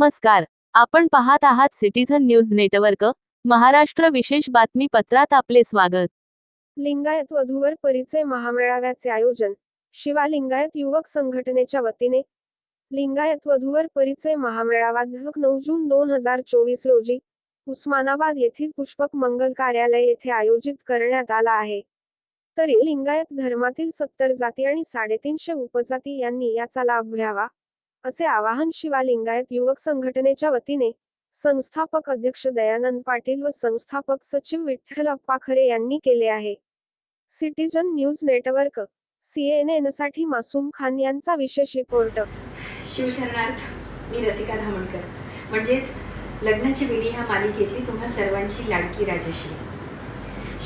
नमस्कार. आपण पाहत आहात सिटीझन न्यूज नेटवर्क महाराष्ट्र विशेष बातमीपत्रात आपले स्वागत. लिंगायत वधूवर परिचय महामेळाव्याचे आयोजन शिवा लिंगायत युवक संघटनेच्या वतीने. लिंगायत वधूवर परिचय महामेळावा नऊ जून दोन हजार चोवीस रोजी उस्मानाबाद येथील पुष्पक मंगल कार्यालय येथे आयोजित करण्यात आला आहे. तरी लिंगायत धर्मातील सत्तर जाती आणि साडेतीनशे उपजाती यांनी याचा लाभ घ्यावा. असे आवाहन शिवालिंगायत युवक संघटनेच्या वतीने संस्थापक अध्यक्ष दयानंद पाटील व संस्थापक सचिव विठ्ठल अप्पा खरे यांनी केले आहे. सिटीजन न्यूज नेटवर्क सीएनएनसाठी मासूम खान यांचा विशेष रिपोर्ट. शिवशरणार्थ मी रसिका धामणकर. म्हणजेच लग्नाची विडी ह्या मालिकेतली तुम्हा सर्वांची लाडकी राजेशी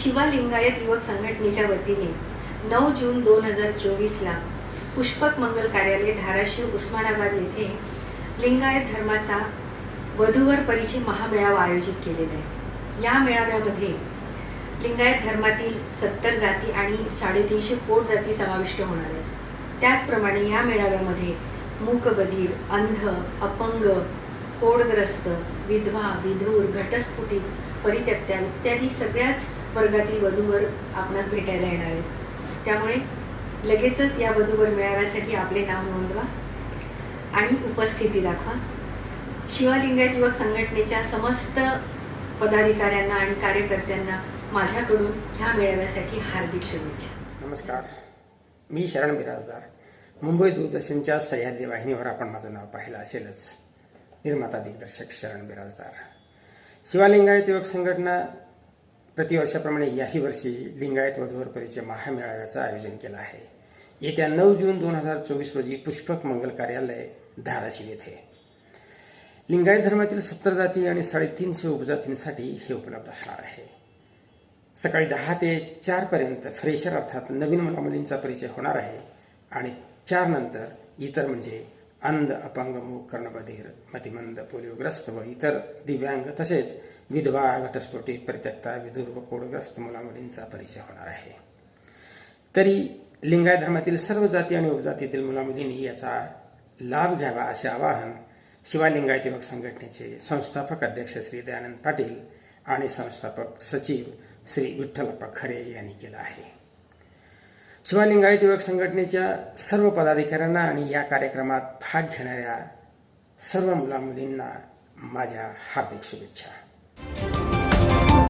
शिवा लिंगायत युवक संघटनेच्या वतीने नऊ जून दोन हजार चोवीसला पुष्पक मंगल कार्यालय धाराशिव उस्मानाबाद येथे लिंगायत धर्माचा वधूवर परिचय महामेळावा आयोजित केलेला आहे. या मेळाव्यामध्ये लिंगायत धर्मातील सत्तर जाती आणि साडेतीनशे पोट जाती समाविष्ट होणार आहेत. त्याचप्रमाणे या मेळाव्यामध्ये मूकबधीर अंध अपंग कोडग्रस्त विधवा विधूर घटस्फुटीत परित्यक्त्या इत्यादी सगळ्याच वर्गातील वधूवर आपणास भेटायला येणार आहेत. त्यामुळे लगेचच या वधूवर मिळाव्यासाठी आपले नाव नोंदवा आणि उपस्थिती दाखवा. शिवालिंगायत युवक संघटनेच्या समस्त पदाधिकाऱ्यांना आणि कार्यकर्त्यांना माझ्याकडून ह्या मेळाव्यासाठी हार्दिक शुभेच्छा. नमस्कार. मी शरण बिराजदार. मुंबई दूरदर्शनच्या सह्याद्री वाहिनीवर आपण माझं नाव पाहिलं असेलच. निर्माता दिग्दर्शक शरण बिराजदार. शिवालिंगायत युवक संघटना प्रतिवर्षाप्रमाणे याही वर्षी लिंगायत वधूवर परिचय महामेळाव्याचं आयोजन केलं आहे. येत्या नऊ जून दोन हजार चोवीस रोजी पुष्पक मंगल कार्यालय धाराशिव येथे. लिंगायत धर्मातील सत्तर जाती आणि साडेतीनशे उपजातींसाठी हे उपलब्ध असणार आहे. सकाळी दहा ते चारपर्यंत फ्रेशर अर्थात नवीन मुलामुलींचा परिचय होणार आहे आणि चार नंतर इतर म्हणजे अंध अपंग मूक कर्णबधीर मतिमंद पोलिओग्रस्त व इतर दिव्यांग तसेच विधवा घटस्फोटीत परित्यक्ता विधूर व कोडग्रस्त मुलामुलींचा परिचय होणार आहे. तरी लिंगायत धर्मातील सर्व जाती आणि उपजातीतील मुलामुलींनी याचा लाभ घ्यावा असे आवाहन शिवालिंगायत युवक संघटनेचे संस्थापक अध्यक्ष श्री दयानंद पाटील आणि संस्थापक सचिव श्री विठ्ठलप्पा खरे यांनी केलं आहे. शिवालिंगायत युवक संघटनेच्या सर्व पदाधिकाऱ्यांना आणि या कार्यक्रमात भाग घेणाऱ्या सर्व मुलामुलींना माझ्या हार्दिक शुभेच्छा.